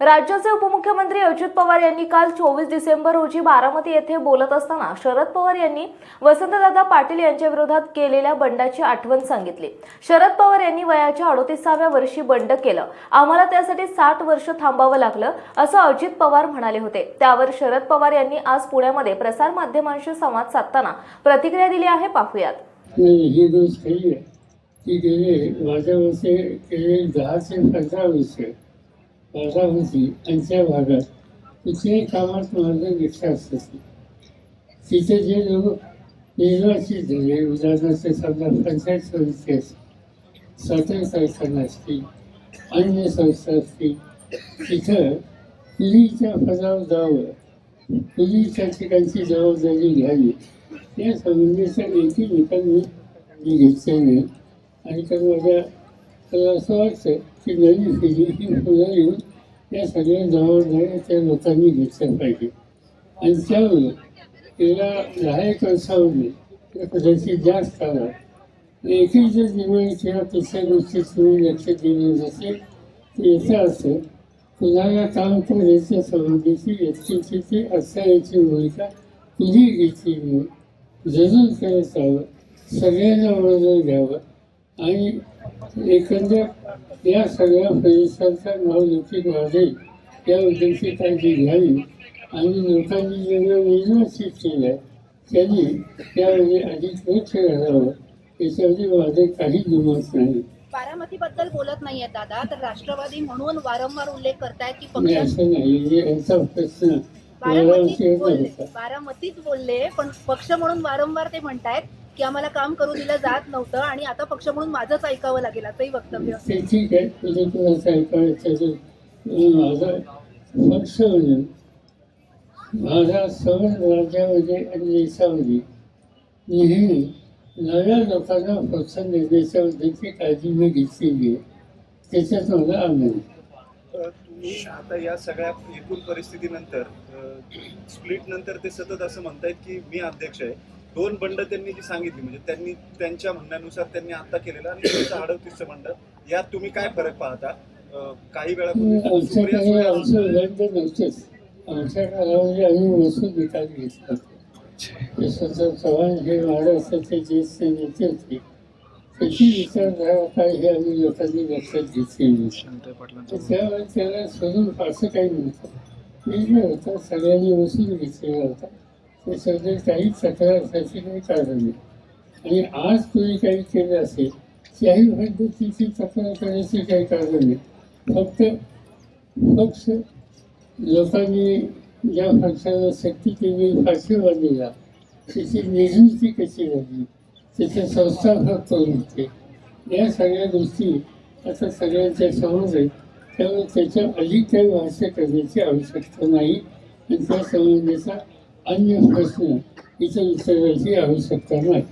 राज्याचे उपमुख्यमंत्री अजित पवार यांनी काल चोवीस डिसेंबर रोजी बारामती येथे बोलत असताना शरद पवार यांनी वसंतदादा पाटील यांच्या विरोधात केलेल्या बंडाची आठवण सांगितली. शरद पवार यांनी वयाच्या अडोतीसाव्या वर्षी बंड केलं. आम्हाला त्यासाठी साठ वर्ष थांबावं लागलं असं अजित पवार म्हणाले होते. त्यावर शरद पवार यांनी आज पुण्यामध्ये प्रसार माध्यमांशी संवाद साधताना प्रतिक्रिया दिली आहे. पाहूयात. ही की गेले माझ्या वर्षे गेले दहा ते पंधरा वर्ष बारामती यांच्या भागात कुठल्याही कामात माझं विश्वास होती तिथे जे लोक निर्वाचित झाले उदाहरणार्थ समजा पंचायत समिती असतील स्वातंत्र्य संस्थान असतील अन्य संस्था असतील तिथं कुणीच्या पदावर जावं पुलीच्या ठिकाणची जबाबदारी घ्यावी या संबंधीचा एकही निकाल मी मी घेतला नाही आणि तर माझ्या तर असं वाटतं की नवी पिढी ही मुलं येऊन या सगळ्या जबाबदाऱ्या त्या लोकांनी घेतल्या पाहिजे. आणि त्यामुळे त्याला दहा असावं कदाचित जास्त आला एकही जर निर्णय किंवा कुठल्या गोष्टी तुम्ही लक्ष दिलं नसेल तर याचा अर्थ कुणाला काम करायच्या संबंधीची व्यक्तीची ती भूमिका कुणी घेतली जरूर करत हवं सगळ्यांना वळण घ्यावं. आणि एकंदर या सगळ्या परिसराचा नावलौकिक वाढेल या उद्देशी काळजी घ्यावी आणि लोकांनी जेवढं निर्वाचित केलं त्यांनी त्यामध्ये अधिक लक्ष घालावं याच्यामध्ये माझे काही दुमत नाही. बारामतीबद्दल बोलत नाहीये दादा तर राष्ट्रवादी म्हणून वारंवार उल्लेख करतायत की नाही पक्ष असं नाही यांचा प्रश्न बारामतीत बारामती बोलले होता. बारामतीत बोलले पण पक्ष म्हणून वारंवार ते म्हणतायत की आम्हाला काम करू दिलं जात नव्हतं आणि आता पक्ष म्हणून माझंच ऐकावं लागेल असंही वक्तव्य ते ठीक आहे तुझं तुला ऐकायचं तर माझा पक्ष म्हणून माझा सर्व राज्यामध्ये आणि देशामध्ये नेहमी नव्या लोकांना प्रोत्साहन देण्याच्या काळजी मी घेतलेली आहे त्याच्यात मला आनंद तुम्ही आता या सगळ्या एकूण परिस्थितीनंतर स्प्लिट नंतर ते सतत असं म्हणतायत की मी अध्यक्ष आहे. दोन बंड त्यांनी जी सांगितली म्हणजे त्यांनी त्यांच्या म्हणण्यानुसार त्यांनी आता केलेलं आणि त्यांचं अडवतीसचं बंड. यात तुम्ही काय फरक पाहता? काही वेळापूर्वी नव्हतंच. आमच्या आम्ही यशवंतराव चव्हाण हे महाराष्ट्राचे ज्येष्ठ नेते होते त्याची विचारधारा काय हे आम्ही लोकांनी लक्षात घेतली त्यावेळेस त्याला सोडून फारसं काही नव्हतं. होता सगळ्यांनी वसूल घेतलेला होता ते सगळे काही तक्रार असायची काही कारण नाही आणि आज कोणी काही केलं असेल त्याही पद्धतीची तक्रार करण्याची काही कारण नाही फक्त पक्ष लोकांनी ज्या पक्षाला शक्ती केली पाठिंबा दिला त्याची निर्मिती कशी झाली? त्याचे संस्थापक कोण होते? या सगळ्या गोष्टी आता सगळ्यांच्या समोर आहेत. त्यामुळे त्याच्या अधिक काही भाष्य करण्याची आवश्यकता नाही. आणि त्या संबंधीचा अन्य प्रश्न इथं विचारायची आवश्यकता नाही